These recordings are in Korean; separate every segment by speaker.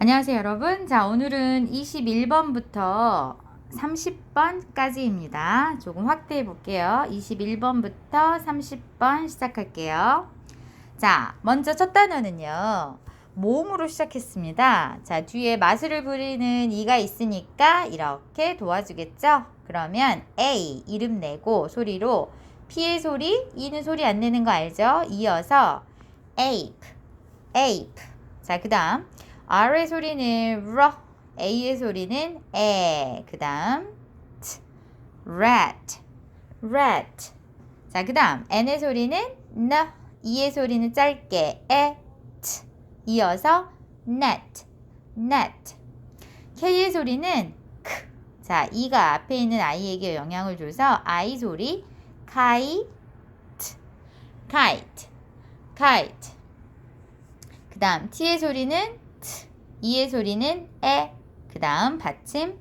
Speaker 1: 안녕하세요 여러분. 자 오늘은 21번부터 30번까지입니다. 조금 확대해 볼게요. 21번부터 30번 시작할게요. 자 먼저 첫 단어는요 모음으로 시작했습니다. 자 뒤에 마술을 부리는 이가 있으니까 이렇게 도와주겠죠? 그러면 A 이름 내고 소리로 P의 소리 E는 소리 안 내는 거 알죠? 이어서 ape ape 자그 다음 R의 소리는 R, A의 소리는 에, 그 다음 rat, rat. 자, 그 다음 N의 소리는 N, E의 소리는 짧게 에, T, 이어서 net, net. K의 소리는 K. 자, E가 앞에 있는 I에게 영향을 줘서 I 소리 kite, kite, kite. 그 다음 T의 소리는 T, E의 소리는 에, 그 다음 받침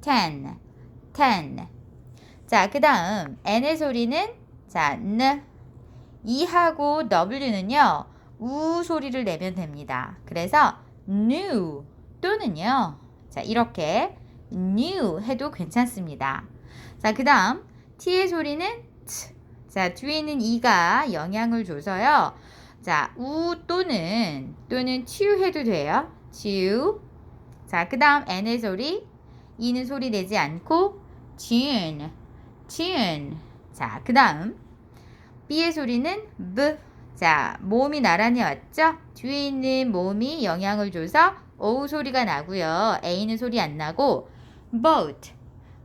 Speaker 1: ten, ten. 자, 그 다음 N의 소리는 자, N, E하고 W는요, 우 소리를 내면 됩니다. 그래서 new 또는요, 자, 이렇게 new 해도 괜찮습니다. 자, 그 다음 T의 소리는 T. 자, 뒤에 있는 E가 영향을 줘서요. 자, 우 또는 또는 튜 해도 돼요. 튜. 자, 그 다음 n의 소리. 이는 소리 내지 않고 tune. 자, 그 다음 b의 소리는 b. 자, 모음이 나란히 왔죠? 뒤에 있는 모음이 영향을 줘서 o 소리가 나고요. a는 소리 안 나고 boat.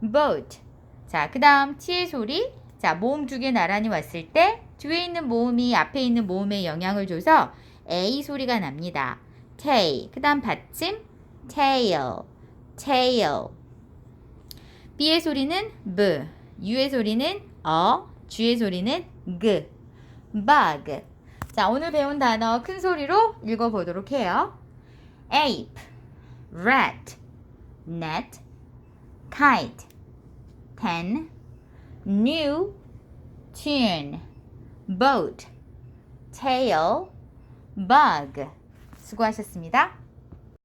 Speaker 1: boat. 자, 그 다음 t의 소리. 자, 모음 두 개 나란히 왔을 때 뒤에 있는 모음이 앞에 있는 모음에 영향을 줘서 A 소리가 납니다. Tail. 그 다음 받침 tail, tail. B의 소리는 B, U의 소리는 어, G의 소리는 G, bug. 자, 오늘 배운 단어 큰 소리로 읽어보도록 해요. ape, rat, net, kite, pen, new, tune, boat, tail, bug. 수고하셨습니다.